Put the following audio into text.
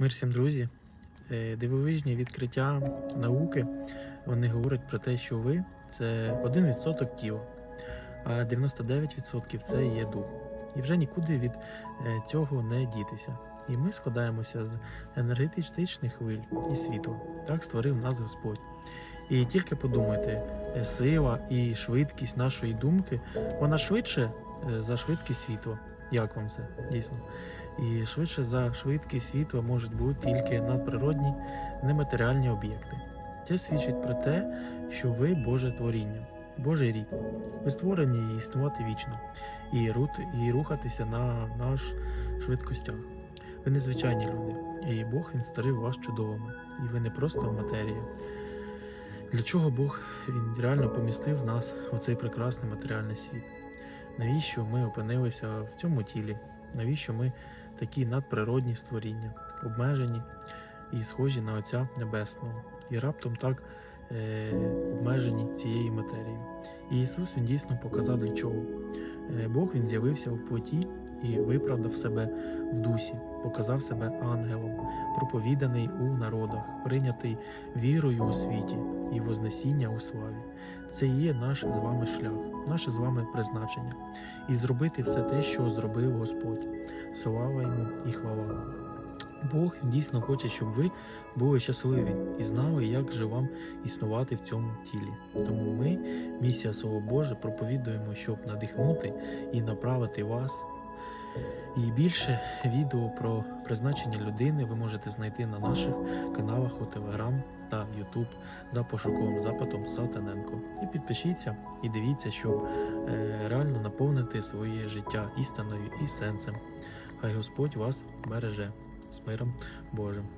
Мир всім, друзі. Е, Дивовижні відкриття науки вони говорять про те, що ви це 1% тіла, а 99% це є дух. І вже нікуди від е, цього не дітися. І ми складаємося з енергетичних хвиль і світла. Так створив нас Господь. І тільки подумайте, е, сила і швидкість нашої думки, вона швидше за швидкість світла. Як вам це дійсно? І швидше за швидкість світла можуть бути тільки надприродні нематеріальні об'єкти. Це свідчить про те, що ви Боже творіння, Божий рід. Ви створені існувати вічно і, рут, і рухатися на наш швидкостях. Ви незвичайні люди, і Бог він створив вас чудовими, і ви не просто матерія. Для чого Бог він реально помістив нас у цей прекрасний матеріальний світ? Навіщо ми опинилися в цьому тілі? Навіщо ми такі надприродні створіння, обмежені і схожі на Отця Небесного, і раптом так е, обмежені цією матерією. І Ісус Він дійсно показав для чого. Е, Бог Він з'явився у плоті і виправдав себе в дусі, показав себе ангелом, проповіданий у народах, прийнятий вірою у світі і вознесіння у славі. Це і є наш з вами шлях, наше з вами призначення, і зробити все те, що зробив Господь. Слава йому і хвала. Бог дійсно хоче, щоб ви були щасливі і знали, як же вам існувати в цьому тілі. Тому ми, місія Слово Боже, проповідуємо, щоб надихнути і направити вас. І більше відео про призначення людини ви можете знайти на наших каналах у Telegram та YouTube за пошуковим запитом Сатаненко. І підпишіться і дивіться, щоб е, реально наповнити своє життя істиною і сенсом. Хай Господь вас береже з миром Божим.